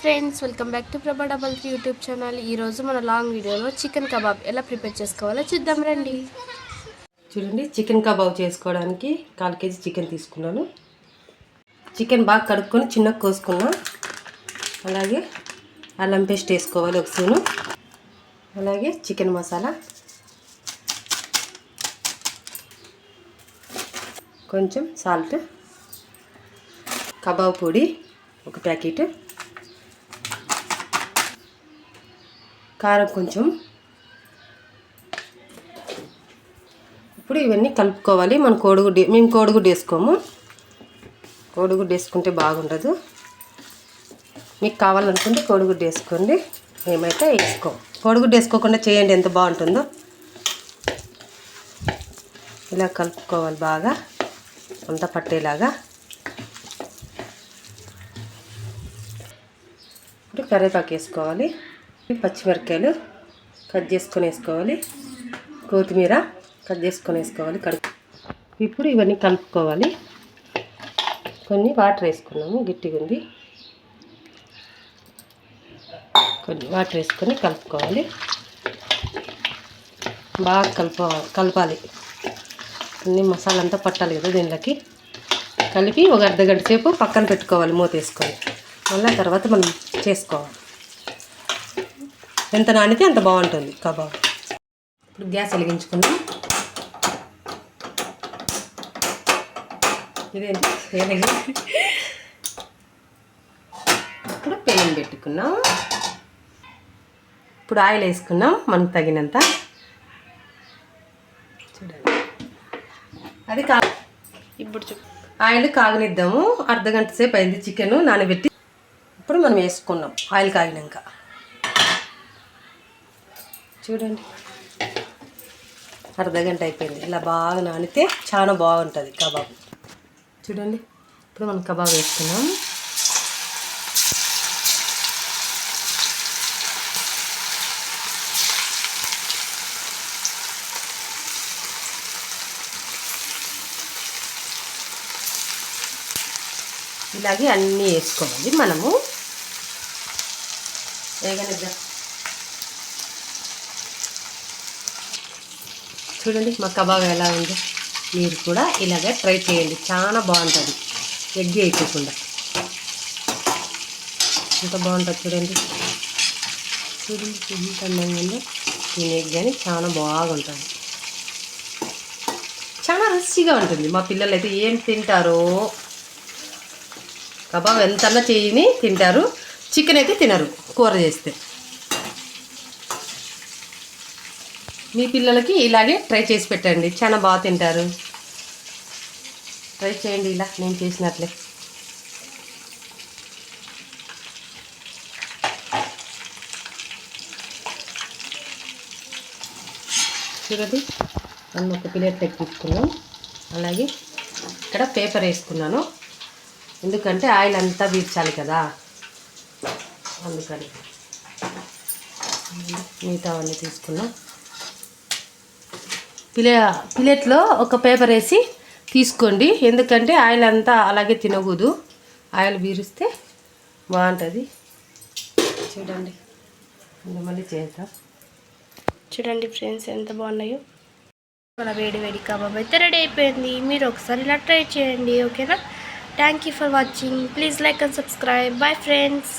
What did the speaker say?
Friends welcome back to Prabha double three YouTube channel. ఈరోజు మన long వీడియోలో chicken kebab ఎలా ప్రిపేర్ చేసుకోవాలో చూద్దాం రండి. చూడండి చికెన్ కబాబ్ చేసుకోవడానికి కాల్ కేజీ చికెన్ తీసుకున్నాను. చికెన్ బాగా కడుక్కొని చిన్న కోసుకున్నా. అలాగే అల్లం పేస్ట్ వేసుకోవాలి ఒక స్పూను అలాగే చికెన్ మసాలా. కొంచెం సాల్ట్. కబాబ్ పొడి ఒక ప్యాకెట్. కారం కొంచెం. ఇప్పుడు ఇవన్నీ కలుపుకోవాలి. మన కోడిగుడ్డు మేము కోడిగుడ్డు వేసుకోము. కోడిగుడ్డు వేసుకుంటే బాగుండదు. మీకు కావాలనుకుంటే కోడిగుడ్డు వేసుకోండి. మేమైతే వేసుకోం. కోడిగుడ్డు వేసుకోకుండా చేయండి ఎంత బాగుంటుందో. ఇలా కలుపుకోవాలి బాగా. అంతా పట్టేలాగా. ఇప్పుడు కరివేపాకు వేసుకోవాలి. పచ్చిమిరపకాయలు కట్ చేసుకొని వేసుకోవాలి. కొత్తిమీర కట్ చేసుకొని వేసుకోవాలి. కడుపు ఇప్పుడు ఇవన్నీ కలుపుకోవాలి. కొన్ని వాటర్ వేసుకున్నాము. గట్టిగా ఉంది. కొన్ని వాటర్ వేసుకొని కలుపుకోవాలి. బాగా కలుపు కలపాలి. అన్ని మసాలా అంతా పట్టాలి కదా దీనిలోకి. కలిపి ఒక అర్ధ గంట సేపు పక్కన పెట్టుకోవాలి మూత వేసుకొని. మళ్ళీ తర్వాత మనం చేసుకోవాలి. ఎంత నానితే అంత బాగుంటుంది. కబాబ్. ఇప్పుడు గ్యాస్ వెలిగించుకుందాం. ఇదేంటి? ఇప్పుడు పెనం పెట్టుకున్నాం. ఇప్పుడు ఆయిల్ వేసుకున్నాం మనకు తగినంత. చూడండి. అది కా ఇప్పుడు చూ ఆయిల్ కాగనిద్దాము. అర్ధ గంట సేపు అయింది చికెన్ నానబెట్టి. ఇప్పుడు మనం వేసుకున్నాం ఆయిల్ కాగినాక. చూడండి. అర్ధ గంట అయిపోయింది. ఇలా బాగా నానితే చాలా బాగుంటుంది కబాబ్. చూడండి. ఇప్పుడు మనం కబాబ్ వేసుకున్నాం ఇలాగే అన్నీ వేసుకోవాలి మనము. వేగనిద్దాం చూడండి మా కబాబ్ ఎలా ఉంది? మీరు కూడా ఇలాగే ట్రై చేయండి. చాలా బాగుంటుంది. ఎగ్ అయిపోకుండా ఎంత బాగుంటుంది చూడండి. చూడండి ఎంత అందంగా ఉందో. దీని ఎగ్ కానీ చాలా బాగుంటుంది. చాలా రుచిగా ఉంటుంది. మా పిల్లలు అయితే ఏం తింటారో. కబాబ్ ఎంతన్నా చేయని తింటారు. చికెన్ అయితే తినరు కూర చేస్తే. మీ పిల్లలకి ఇలాగే ట్రై చేసి పెట్టండి. చాలా బాగా తింటారు. ట్రై చేయండి ఇలా నేను చేసినట్లే. చూడండి. మనం ఒక ప్లేట్ తగ్గించుకున్నాం. అలాగే ఇక్కడ పేపర్ వేసుకున్నాను. ఎందుకంటే ఆయిల్ అంతా పీల్చాలి కదా. అందుకని. మిగతా అవన్నీ తీసుకున్నాం. పిలే ప్లేట్లో ఒక పేపర్ వేసి తీసుకోండి. ఎందుకంటే ఆయిల్ అంతా అలాగే తినకూడదు. ఆయిల్ బీరిస్తే బాగుంటుంది. చూడండి. మళ్ళీ చేద్దాం. చూడండి ఫ్రెండ్స్ ఎంత బాగున్నాయో. మన వేడి వేడి కబాబ్ అయితే రెడీ అయిపోయింది. మీరు ఒకసారి ఇలా ట్రై చేయండి ఓకేనా? Thank you for watching please like and subscribe bye friends